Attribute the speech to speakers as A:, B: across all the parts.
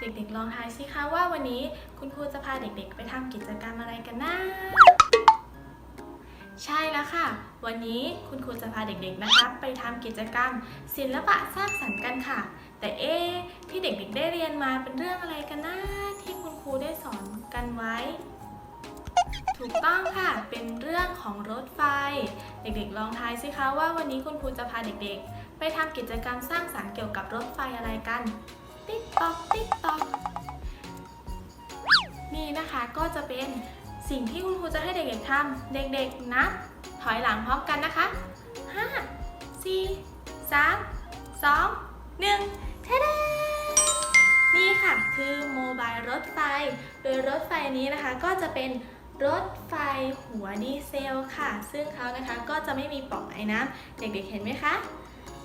A: เด็กๆลองทายสิคะว่าวันนี้คุณครูจะพาเด็กๆ ไปทำกิจกรรมอะไรกันนะใช่แล้วค่ะ วันนี้คุณครูจะพาเด็กๆ นะคะไปทำกิจกรรม ศิลปะสร้างสรรค์กันค่ะ แต่เอ๊ที่เด็กๆ ได้เรียนมาเป็นเรื่องอะไรกันนะที่คุณครูได้สอนกันไว้ ถูกต้องค่ะ เป็นเรื่องของรถไฟ เด็กๆ ลองทายสิคะว่าวันนี้คุณครูจะพาเด็กๆ ไปทำกิจกรรมสร้างสรรค์เกี่ยวกับรถไฟอะไรกัน ต๊อกติ๊กตอกนี่นะคะก็จะเป็นสิ่งที่คุณครูจะให้เด็กๆทำเด็กๆนับถอยหลังพร้อมกันนะคะ 5 4 3 2 1เทเดนี่ค่ะคือโมบายรถไฟ โดยรถไฟนี้นะคะก็จะเป็นรถไฟหัวดีเซลค่ะ ซึ่งเขานะคะก็จะไม่มีปล่องไอ้น้ำเด็กๆเห็นไหมคะ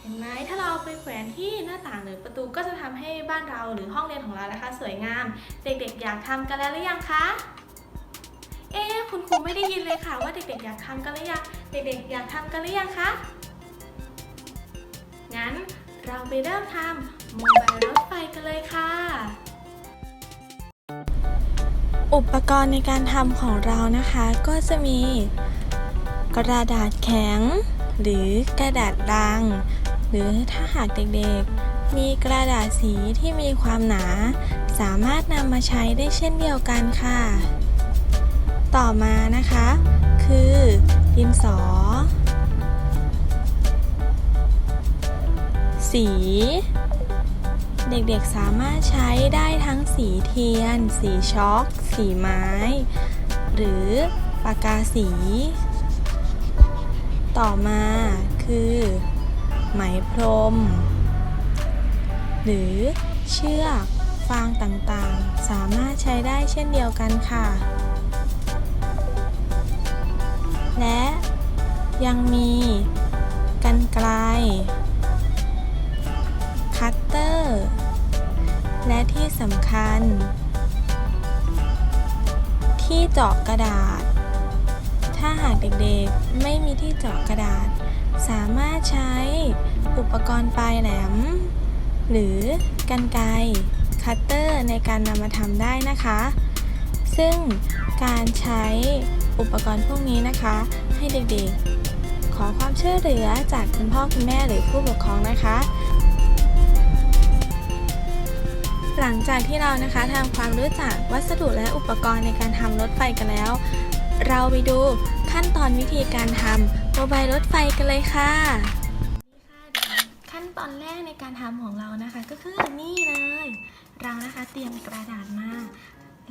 A: เห็นไหมถ้าเราไปแขวนที่หน้าต่างหรือประตูก็จะทำให้บ้านเราหรือห้องเรียนของเรานะคะ สวยงาม เด็กๆ อยากทำกันแล้วหรือยังคะเอ๊คุณครูไม่ได้ยินเลยค่ะว่าเด็กๆอยากทำกันหรือยังเด็กๆอยากทำกันหรือยังคะงั้นเราไปเริ่มทำโมบายรถไฟกันเลยค่ะ
B: อุปกรณ์ในการทำของเรานะคะ ก็จะมีกระดาษแข็ง หรือกระดาษดัง หรือถ้าหากเด็กๆ มีกระดาษสีที่มีความหนา สามารถนำมาใช้ได้เช่นเดียวกันค่ะ ต่อมานะคะ คือดินสอ สี เด็กๆสามารถใช้ได้ทั้งสีเทียน สีช็อก สีไม้ หรือปากกาสี ต่อมาคือ ไหมพรม หรือเชือกฟางต่างๆ สามารถใช้ได้เช่นเดียวกันค่ะ และยังมีกันไกล คัตเตอร์ และที่สำคัญ ที่เจาะกระดาษ ถ้าหากเด็กๆไม่มีที่เจาะกระดาษ สามารถใช้ อุปกรณ์ปลายแหลม หรือกันไกรคัตเตอร์ในการนำมาทำได้นะคะ ซึ่งการใช้อุปกรณ์พวกนี้นะคะ ให้เด็กๆ ขอความช่วยเหลือจากคุณพ่อคุณแม่หรือผู้ปกครองนะคะ หลังจากที่เรานะคะทำความรู้จักวัสดุและอุปกรณ์ในการทำรถไฟกันแล้ว เราไปดูขั้นตอนวิธีการทำโมบายรถไฟกันเลยค่ะ
A: ขั้นตอนแรกในการทำของเรานะคะ ก็คือนี่เลย เรานะคะเตรียมกระดาษมา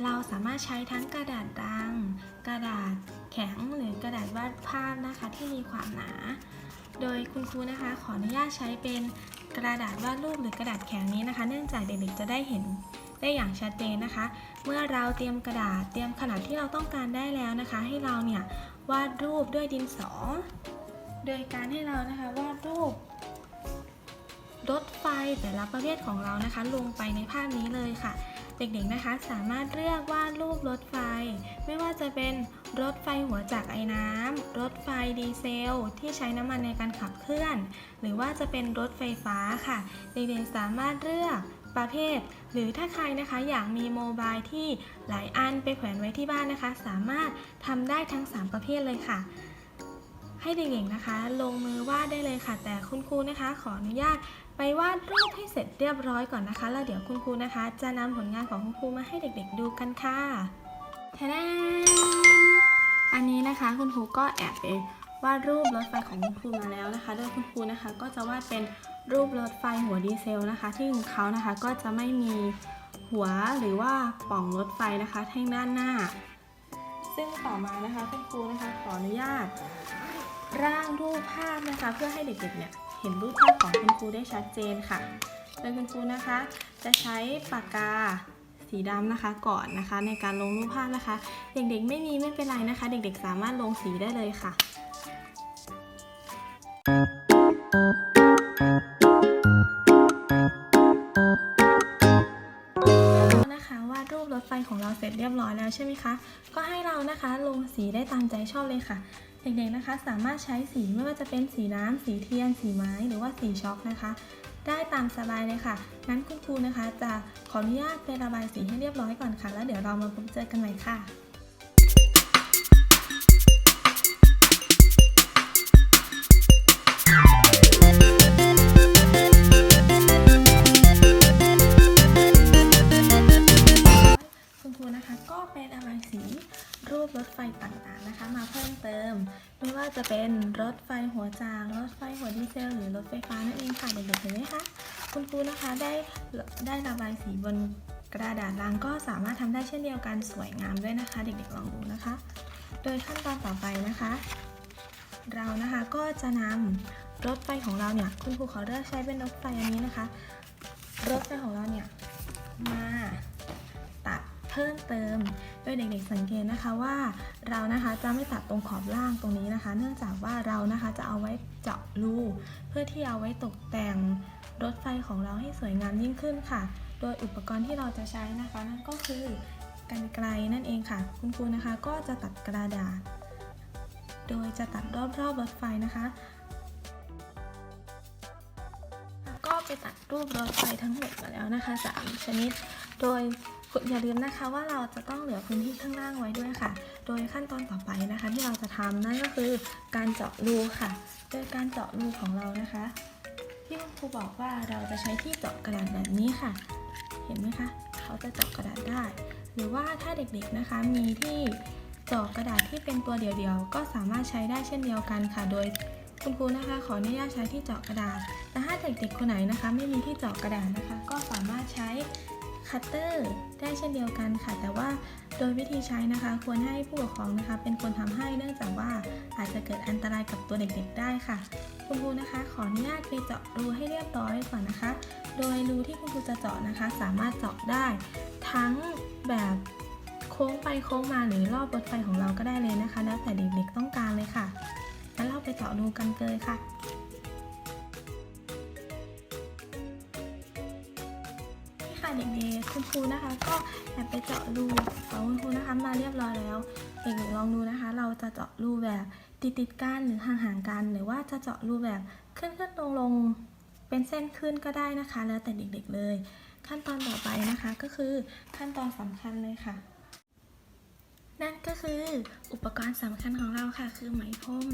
A: เราสามารถใช้ทั้งกระดาษดัง กระดาษแข็งหรือกระดาษวาดภาพนะคะที่มีความหนา โดยคุณครูนะคะขออนุญาตใช้เป็นกระดาษวาดรูปหรือกระดาษแข็งนี้นะคะ เนื่องจากเด็กๆจะได้เห็นได้อย่างชัดเจนนะคะ เมื่อเราเตรียมกระดาษเตรียมขนาดที่เราต้องการได้แล้วนะคะ ให้เราเนี่ยวาดรูปด้วยดินสอ โดยการให้เรานะคะวาดรูป แต่ละประเภทของเรานะคะ ลงไปในภาพนี้เลยค่ะ เด็กๆนะคะสามารถเลือกวาดรูปรถไฟ ไม่ว่าจะเป็นรถไฟหัวจากไอ้น้ำรถไฟดีเซล ที่ใช้น้ำมันในการขับเคลื่อน หรือว่าจะเป็นรถไฟฟ้าค่ะ เด็กๆสามารถเลือกประเภท หรือถ้าใครนะคะอยากมีโมบายที่หลายอันไปแขวนไว้ที่บ้านนะคะ สามารถทำได้ทั้ง 3 ประเภทเลยค่ะ ให้เด็กๆนะคะ ลงมือวาดได้เลยค่ะ แต่คุณครูนะคะ ขออนุญาตไปวาดรูปให้เสร็จเรียบร้อยก่อนนะคะ แล้วเดี๋ยวคุณครูนะคะ จะนำผลงานของคุณครูมาให้เด็กๆดูกันค่ะแทนอันนี้นะคะคุณครูก็แอบไปวาดรูปรถไฟของคุณครูมาแล้วนะคะ โดยคุณครูนะคะก็จะวาดเป็นรูปรถไฟหัวดีเซลนะคะ ที่ของเขานะคะก็จะไม่มีหัวหรือว่าป่องรถไฟนะคะทางด้านหน้า ซึ่งต่อมานะคะคุณครูนะคะขออนุญาต ร่างรูปภาพนะคะ เพื่อให้เด็กๆเนี่ยเห็นรูปภาพของคุณครูได้ชัดเจนค่ะ โดยคุณครูนะคะ จะใช้ปากกาสีดำนะคะก่อนนะคะ ในการลงรูปภาพนะคะ เด็กๆ ไม่มีไม่เป็นไรนะคะ เด็กๆ สามารถลงสีได้เลยค่ะ นะคะวาดรูปรถไฟของเราเสร็จเรียบร้อยแล้วใช่ไหมคะ ก็ให้เรานะคะลงสีได้ตามใจชอบเลยค่ะ ด็กๆนะคะสามารถใช้สีไม่ว่าจะเป็นสีน้ำ สีเทียน สีไม้ หรือว่าสีช็อกนะคะ ได้ตามสบายเลยค่ะ งั้นคุณครูนะคะ จะขออนุญาตไประบายสีให้เรียบร้อยก่อนค่ะ แล้วเดี๋ยวเรามาพบเจอกันใหม่ค่ะ จะเป็นรถไฟหัวจาง รถไฟหัวดีเซล หรือรถไฟฟ้านั่นเองค่ะเด็กๆเห็นไหมคะคุณครูนะคะได้ได้ระบายสีบนกระดาษรางก็สามารถทำได้เช่นเดียวกันสวยงามด้วยนะคะ เด็กๆลองดูนะคะ โดยขั้นตอนต่อไปนะคะ เรานะคะก็จะนำรถไฟของเราเนี่ยคุณครูขอเลือกใช้เป็นรถไฟอันนี้นะคะ รถไฟของเราเนี่ยมา พิ่มเติม โดยเด็กๆสังเกตนะคะว่าเรานะคะจะไม่ตัดตรงขอบล่างตรงนี้นะคะ เนื่องจากว่าเรานะคะจะเอาไว้เจาะรูเพื่อที่เอาไว้ตกแต่งรถไฟของเราให้สวยงามยิ่งขึ้นค่ะ โดยอุปกรณ์ที่เราจะใช้นะคะนั่นก็คือกันไกลนั่นเองค่ะ คุณครูนะคะก็จะตัดกระดาษ โดยจะตัดรอบๆรถไฟนะคะก็ไปตัดรูปรถไฟทั้งหมดมาแล้วนะคะ 3 ชนิด โดย อย่าลืมนะคะว่าเราจะต้องเหลือพื้นที่ข้างล่างไว้ด้วยค่ะ โดยขั้นตอนต่อไปนะคะ ที่เราจะทำนั่นก็คือการเจาะรูค่ะ โดยการเจาะรูของเรานะคะ ที่คุณครูบอกว่าเราจะใช้ที่เจาะกระดาษแบบนี้ค่ะ เห็นไหมคะเขาจะเจาะกระดาษได้ หรือว่าถ้าเด็กๆนะคะมีที่เจาะกระดาษที่เป็นตัวเดียวๆ ก็สามารถใช้ได้เช่นเดียวกันค่ะ โดยคุณครูนะคะ ขออนุญาตใช้ที่เจาะกระดาษ แต่ถ้าเด็กๆคนไหนนะคะ ไม่มีที่เจาะกระดาษนะคะ ก็สามารถใช้ คัตเตอร์ได้เช่นเดียวกันค่ะ แต่ว่าโดยวิธีใช้นะคะ ควรให้ผู้ปกครองนะคะ เป็นคนทำให้เนื่องจากว่าอาจจะเกิดอันตรายกับตัวเด็กๆ ได้ค่ะ คุณครูนะคะ ขออนุญาตไปเจาะรูให้เรียบร้อยก่อนนะคะ โดยรูที่คุณครูจะเจาะนะคะ สามารถเจาะได้ ทั้งแบบโค้งไปโค้งมาหรือรอบรถไฟของเราก็ได้เลยนะคะ แล้วแต่เด็กๆต้องการเลยค่ะงั้นเราไปเจาะรูกันเลยค่ะนี่ค่ะเด็กๆ คุณครูนะคะ ก็แอบไปเจาะรูของคุณครูนะคะมาเรียบร้อยแล้วเด็กๆลองดูนะคะ เราจะเจาะรูแบบติดติดกันหรือห่างๆกัน หรือว่าจะเจาะรูแบบขึ้นขึ้นลงลงเป็นเส้นขึ้นก็ได้นะคะ แล้วแต่เด็กๆเลย ขั้นตอนต่อไปนะคะก็คือขั้นตอนสำคัญเลยค่ะ นั่นก็คืออุปกรณ์สำคัญของเราค่ะ คือไหมพรม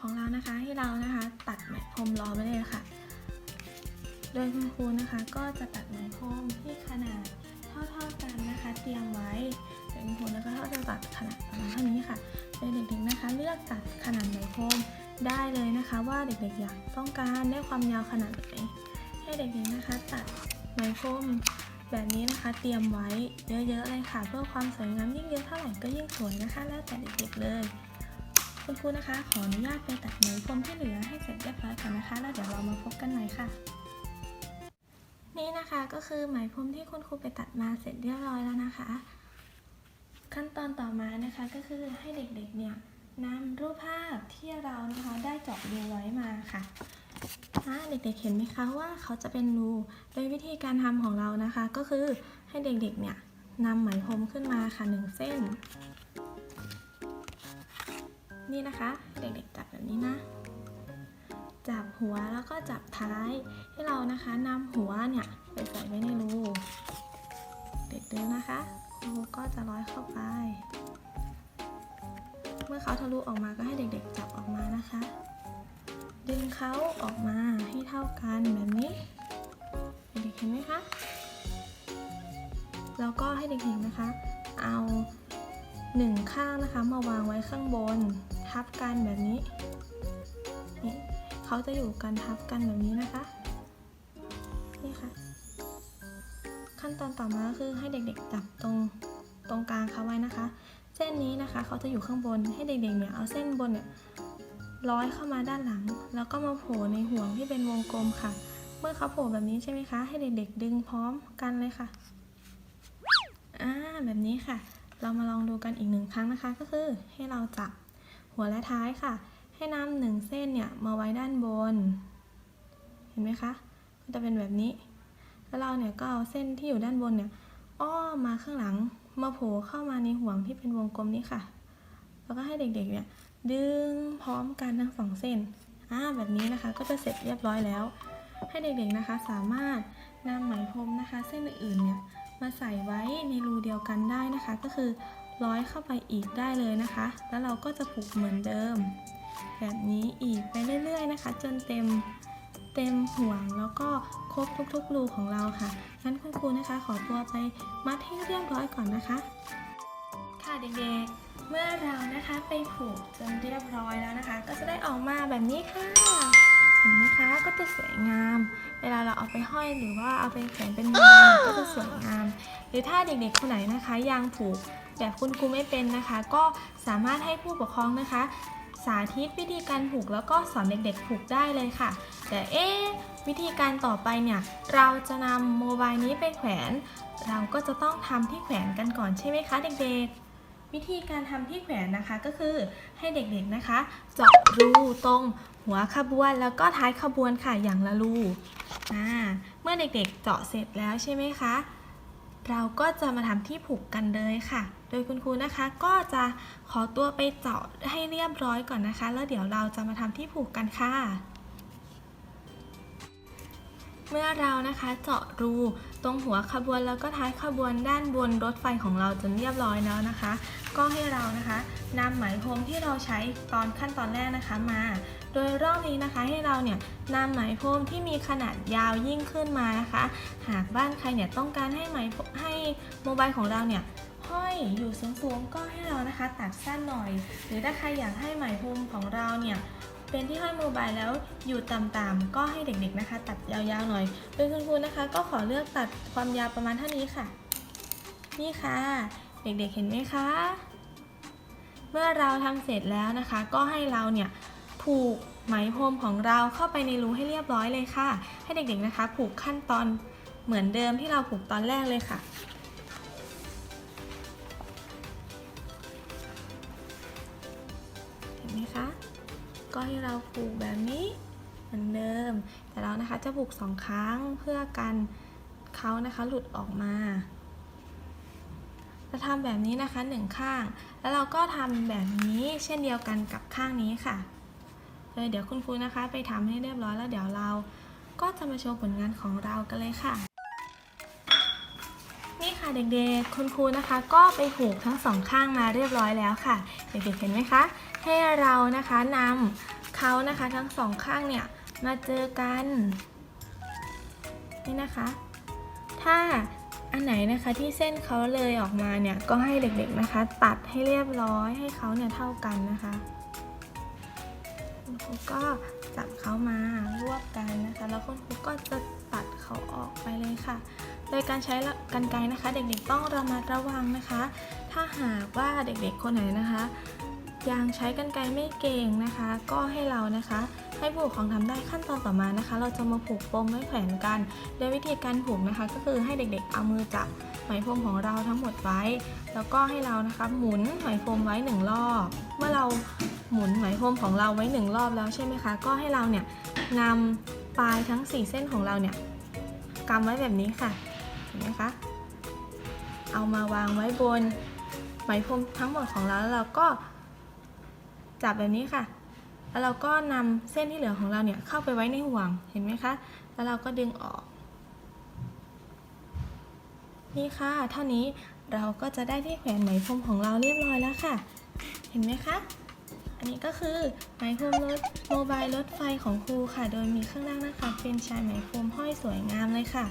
A: ของเรานะคะให้เรานะคะ ตัดไหมพรมรอไว้เลยค่ะ โดยคุณครูนะคะก็จะตัดไหมพรมที่ขนาดเท่าๆกันนะคะ เตรียมไว้โดยคุณครูนะคะก็จะตัดขนาดประมาณเท่านี้ค่ะโดยเด็กๆนะคะ เลือกตัดขนาดไหมพรมได้เลยนะคะ ว่าเด็กๆอยากต้องการได้ความยาวขนาดไหนให้เด็กๆนะคะ ตัดไหมพรมแบบนี้นะคะเตรียมไว้เยอะๆเลยค่ะ เพื่อความสวยงามยิ่งเยอะเท่าไหร่ก็ยิ่งสวยนะคะ แล้วแต่เด็กๆเลยคุณครูนะคะ ขออนุญาตไปตัดไหมพรมที่เหลือให้เสร็จเรียบร้อยก่อนนะคะ แล้วเดี๋ยวเรามาพบกันใหม่ค่ะ นี่นะคะก็คือไหมพรมที่คุณครูไปตัดมาเสร็จเรียบร้อยแล้วนะคะ ขั้นตอนต่อมานะคะก็คือให้เด็กๆเนี่ยนำรูปภาพที่เรานะคะได้เจาะรูไว้มาค่ะอ่าเด็กๆเห็นไหมคะว่าเขาจะเป็นรูโดยวิธีการทำของเรานะคะ ก็คือให้เด็กๆเนี่ยนำไหมพรมขึ้นมาค่ะหนึ่งเส้น นี่นะคะ เด็กๆจับแบบนี้นะ จับหัวแล้วก็จับท้ายให้เรานะคะนำหัวเนี่ยไปใส่ไว้ในรูเด็กดูนะคะรูก็จะร้อยเข้าไป เมื่อเขาทะลุออกมาก็ให้เด็กๆจับออกมานะคะ ดึงเขาออกมาให้เท่ากันแบบนี้ เด็กเห็นไหมคะแล้วก็ให้เด็กๆนะคะ เอาหนึ่งข้างนะคะมาวางไว้ข้างบนทับกันแบบนี้ เขาจะอยู่กันทับกันแบบนี้นะคะ นี่ค่ะ ขั้นตอนต่อมาคือให้เด็กๆจับตรงตรงกลางเขาไว้นะคะ เส้นนี้นะคะเขาจะอยู่ข้างบนให้เด็กๆเนี่ยเอาเส้นบนเนี่ยร้อยเข้ามาด้านหลัง แล้วก็มาโผล่ในห่วงที่เป็นวงกลมค่ะ เมื่อเขาโผล่แบบนี้ใช่ไหมคะ ให้เด็กๆดึงพร้อมกันเลยค่ะอ่าแบบนี้ค่ะ เรามาลองดูกันอีกหนึ่งครั้งนะคะ ก็คือให้เราจับหัวและท้ายค่ะ ให้นำหนึ่งเส้นเนี่ยมาไว้ด้านบน เห็นไหมคะ ก็จะเป็นแบบนี้ แล้วเราเนี่ยก็เอาเส้นที่อยู่ด้านบนเนี่ยอ้อมาข้างหลัง มาโผล่เข้ามาในห่วงที่เป็นวงกลมนี้ค่ะ แล้วก็ให้เด็กๆเนี่ยดึงพร้อมกันทั้งสองเส้น อ่าแบบนี้นะคะก็จะเสร็จเรียบร้อยแล้ว ให้เด็กๆนะคะสามารถนำไหมพรมนะคะ เส้นอื่นๆเนี่ยมาใส่ไว้ในรูเดียวกันได้นะคะ ก็คือร้อยเข้าไปอีกได้เลยนะคะ แล้วเราก็จะผูกเหมือนเดิม แบบนี้อีกไปเรื่อยๆนะคะ จนเต็มเต็มห่วงแล้วก็ครบทุกๆรูของเราค่ะ งั้นคุณครูนะคะ ขอตัวไปมัดให้เรียบร้อยก่อนนะคะ ค่ะเด็กๆ เมื่อเรานะคะไปผูกจนเรียบร้อยแล้วนะคะ ก็จะได้ออกมาแบบนี้ค่ะ เห็นไหมคะ ก็จะสวยงาม เวลาเราเอาไปห้อยหรือว่าเอาไปแขวนเป็นโมเดลก็จะสวยงาม หรือถ้าเด็กๆ คนไหนนะคะยังผูกแบบคุณครูไม่เป็นนะคะ ก็สามารถให้ผู้ปกครองนะคะ สาธิตวิธีการผูกแล้วก็สอนเด็กๆผูกได้เลยค่ะ แต่เอ๊วิธีการต่อไปเนี่ยเราจะนำโมบายนี้ไปแขวน เราก็จะต้องทำที่แขวนกันก่อนใช่ไหมคะเด็กๆวิธีการทำที่แขวนนะคะก็คือให้เด็กๆนะคะ เจาะรูตรงหัวขบวนแล้วก็ท้ายขบวนค่ะอย่างละรูอ่าเมื่อเด็กๆเจาะเสร็จแล้วใช่ไหมคะ เราก็จะมาทำที่ผูกกันเลยค่ะ โดยคุณครูนะคะก็จะขอตัวไปเจาะให้เรียบร้อยก่อนนะคะ แล้วเดี๋ยวเราจะมาทำที่ผูกกันค่ะ เมื่อเรานะคะเจาะรูตรงหัวขบวนแล้วก็ท้ายขบวนด้านบนรถไฟของเราจนเรียบร้อยแล้วนะคะ ก็ให้เรานะคะนำไหมพรมที่เราใช้ตอนขั้นตอนแรกนะคะมา โดยรอบนี้นะคะให้เราเนี่ยนำไหมพรมที่มีขนาดยาวยิ่งขึ้นมานะคะ หากบ้านใครเนี่ยต้องการให้ไหมพรมให้โมบายของเราเนี่ย ห้อยอยู่สูงๆก็ให้เรานะคะตัดสั้นหน่อย หรือถ้าใครอยากให้ไหมพรมของเราเนี่ยเป็นที่ห้อยโมบายแล้วอยู่ต่ำๆก็ให้เด็กๆนะคะ ตัดยาวๆหน่อยโดยคุณครูนะคะ ก็ขอเลือกตัดความยาวประมาณเท่านี้ค่ะ นี่ค่ะ เด็กๆเห็นไหมคะ เมื่อเราทำเสร็จแล้วนะคะ ก็ให้เราเนี่ยผูกไหมพรมของเราเข้าไปในรูให้เรียบร้อยเลยค่ะ ให้เด็กๆนะคะ ผูกขั้นตอนเหมือนเดิมที่เราผูกตอนแรกเลยค่ะ นไหมคะ ก็ให้เราผูกแบบนี้เหมือนเดิม แต่เรานะคะจะผูกสองครั้งเพื่อกันเขานะคะหลุดออกมาจะทำแบบนี้นะคะหนึ่งข้าง แล้วเราก็ทำแบบนี้เช่นเดียวกันกับข้างนี้ค่ะเลยเดี๋ยวคุณครูนะคะ ไปทำให้เรียบร้อยแล้วเดี๋ยวเราก็จะมาโชว์ผลงานของเรากันเลยค่ะ เด็กๆ คุณครูนะคะ ก็ไปผูกทั้งสองข้างมาเรียบร้อยแล้วค่ะ เด็กๆ เห็นไหมคะ ให้เรานะคะนำเขานะคะทั้งสองข้างเนี่ยมาเจอกัน นี่นะคะ ถ้าอันไหนนะคะที่เส้นเขาเลยออกมาเนี่ยก็ให้เด็กๆนะคะ ตัดให้เรียบร้อยให้เขาเนี่ยเท่ากันนะคะคุณครูก็จับเขามารวบกันนะคะ แล้วคุณครูก็จะตัดเขาออกไปเลยค่ะ โดยการใช้กรรไกนะคะ เด็กๆต้องระมัดระวังนะคะ ถ้าหากว่าเด็กๆคนไหนนะคะยังใช้กรรไกไม่เก่งนะคะ ก็ให้เรานะคะ ให้ผูกครองทำได้ขั้นตอนต่อมานะคะ เราจะมาผูกปมไว้แขวนกัน โดยวิธีการผูกนะคะ ก็คือให้เด็กๆเอามือจับไหมพรมของเราทั้งหมดไว้ แล้วก็ให้เรานะคะหมุนไหมพรมไว้หนึ่งรอบ เมื่อเราหมุนไหมพรมของเราไว้หนึ่งรอบแล้วใช่ไหมคะ ก็ให้เราเนี่ยนำปลายทั้ง 4 เส้นของเราเนี่ยกำไว้แบบนี้ค่ะ เห็นไหมคะ เอามาวางไว้บนไหมพรมทั้งหมดของเราแล้วเราก็จับแบบนี้ค่ะ แล้วเราก็นำเส้นที่เหลือของเราเนี่ยเข้าไปไว้ในห่วง เห็นไหมคะ แล้วเราก็ดึงออก นี่ค่ะ เท่านี้เราก็จะได้ที่แขวนไหมพรมของเราเรียบร้อยแล้วค่ะ เห็นไหมคะ อันนี้ก็คือไหมพรมรถโมบายรถไฟของครูค่ะ โดยมีข้างล่างนะคะ เป็นชายไหมพรมห้อยสวยงามเลยค่ะ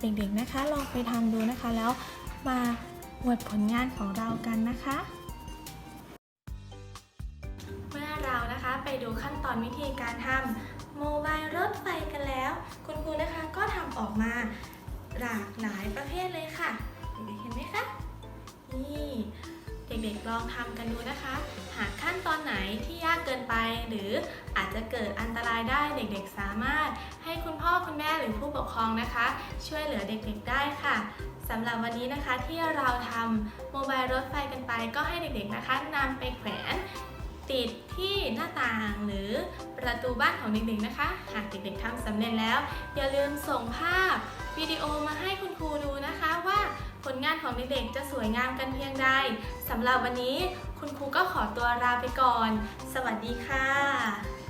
A: เด็กๆนะคะลองไปทำดูนะคะแล้วมาอวดผลงานของเรากันนะคะ เมื่อเรานะคะไปดูขั้นตอนวิธีการทำโมบายรถไฟกันแล้ว คุณครูนะคะก็ทำออกมาหลากหลายประเภทเลยค่ะเด็กๆเห็นไหมคะนี่ เด็กๆลองทำกันดูนะคะ หากขั้นตอนไหนที่ยากเกินไป หรืออาจจะเกิดอันตรายได้เด็กๆสามารถ ให้คุณพ่อคุณแม่หรือผู้ปกครองนะคะ ช่วยเหลือเด็กๆได้ค่ะสำหรับวันนี้นะคะที่เราทำโมบายรถไฟกันไป ก็ให้เด็กๆนะคะนำไปแขวนติดที่หน้าต่างหรือประตูบ้านของเด็กๆนะคะ หากเด็กๆทำสำเร็จแล้ว อย่าลืมส่งภาพวิดีโอมาให้คุณครูดูนะคะว่า ลงานของเด็กๆจะสวยงามกันเพียงใดสำหรับวันนี้คุณครูก็ขอตัวลาไปก่อน สวัสดีค่ะ